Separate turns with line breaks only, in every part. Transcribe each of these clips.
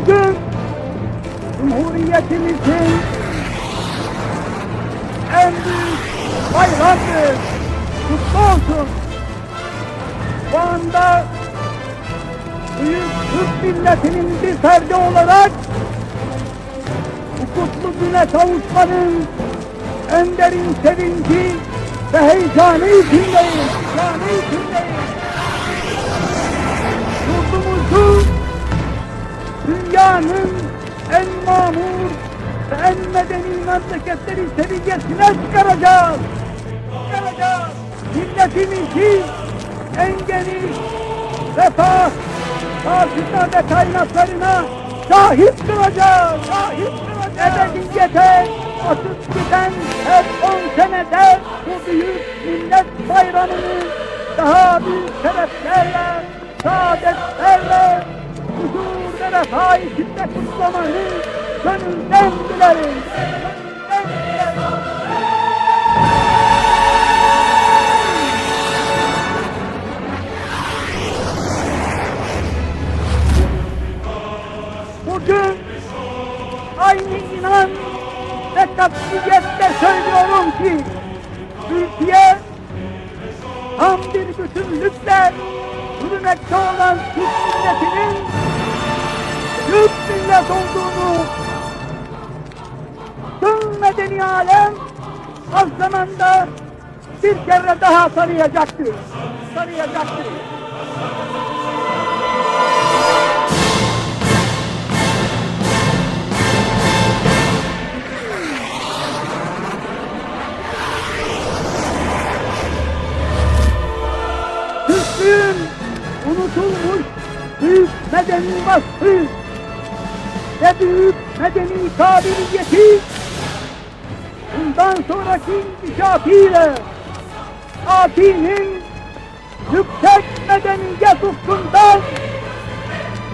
Bugün Cumhuriyetimizin en büyük bayramdır. Kutlu olsun. Bu anda Büyük Türk milletinin bir ferdi olarak bu kutlu güne kavuşmanın en derin sevinci ve heyecanı içindeyim. Heyecanı içindeyim. Dünyanın en mamur ve en medeni memleketleri seviyesine çıkaracağız. Çıkaracağız. Milletimizi en geniş refah, karşıta ve kaynaklarına sahip duracağız. Sahip duracağız. Ebediyete atıp giden her on senede bu büyük millet bayramını daha büyük şereflerle, saadetlerle, ve refah içinde kutlamanı gönülden dilerim. Bugün aynı inan ve katiyetle söylüyorum ki Türkiye tam bir bütünlükle yürümekte olan olduğunu tüm medeni alem az zamanda bir kere daha tanıyacaktır. Tanıyacaktır. Türklüğün unutulmuş büyük medeni vasfı ve büyük medeni kabiliyeti bundan sonraki inkişafıyla Ati'nin yüksek medeniyet ufkundan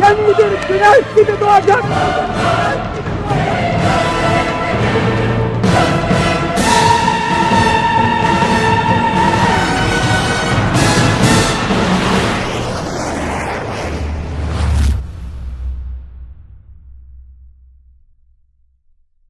yeni bir güneş gibi doğacak.